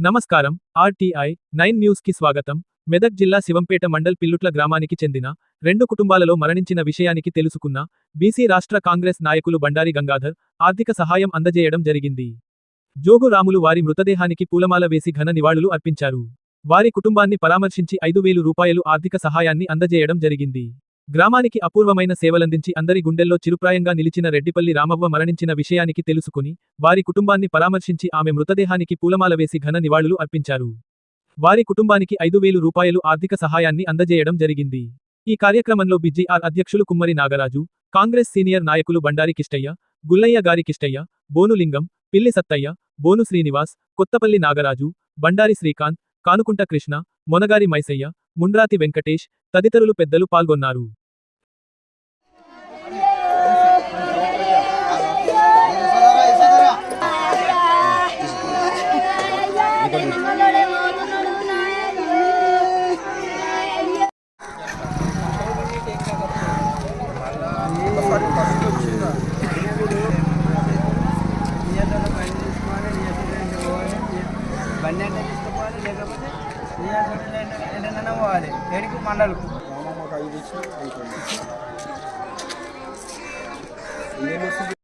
నమస్కారం RTI nine న్యూస్కి స్వాగతం. మెదక్ జిల్లా శివంపేట మండల్ పిల్లుట్ల గ్రామానికి చెందిన రెండు కుటుంబాలలో మరణించిన విషయానికి తెలుసుకున్న బీసీ రాష్ట్ర కాంగ్రెస్ నాయకులు బండారి గంగాధర్ ఆర్థిక సహాయం అందజేయడం జరిగింది. జోగు రాములు వారి మృతదేహానికి పూలమాల వేసి ఘన నివాళులు అర్పించారు. వారి కుటుంబాన్ని పరామర్శించి ఐదు వేలు రూపాయలు ఆర్థిక సహాయాన్ని అందజేయడం జరిగింది. గ్రామానికి అపూర్వమైన సేవలందించి అందరి గుండెల్లో చిరుప్రాయంగా నిలిచిన రెడ్డిపల్లి రామవ్వ మరణించిన విషయానికి తెలుసుకుని వారి కుటుంబాన్ని పరామర్శించి ఆమె మృతదేహానికి పూలమాల వేసి ఘన నివాళులు అర్పించారు. వారి కుటుంబానికి ఐదు వేలు రూపాయలు ఆర్థిక సహాయాన్ని అందజేయడం జరిగింది. ఈ కార్యక్రమంలో బిజిఆర్ అధ్యక్షులు కుమ్మరి నాగరాజు కాంగ్రెస్ సీనియర్ నాయకులు బండారి కిష్టయ్య గుల్లయ్య గారి కిష్టయ్య బోనులింగం పిల్లి సత్తయ్య బోను శ్రీనివాస్ కొత్తపల్లి నాగరాజు బండారి శ్రీకాంత్ కానుకుంట కృష్ణ మొనగారి మైసయ్య ముండ్రాతి వెంకటేష్ తదితరులు పెద్దలు పాల్గొన్నారు. బండి అంటే తీసుకుపోవాలి లేకపోతే ఏంటన్నా పోవాలి ఏడికి మండలకు ఒక ఐదు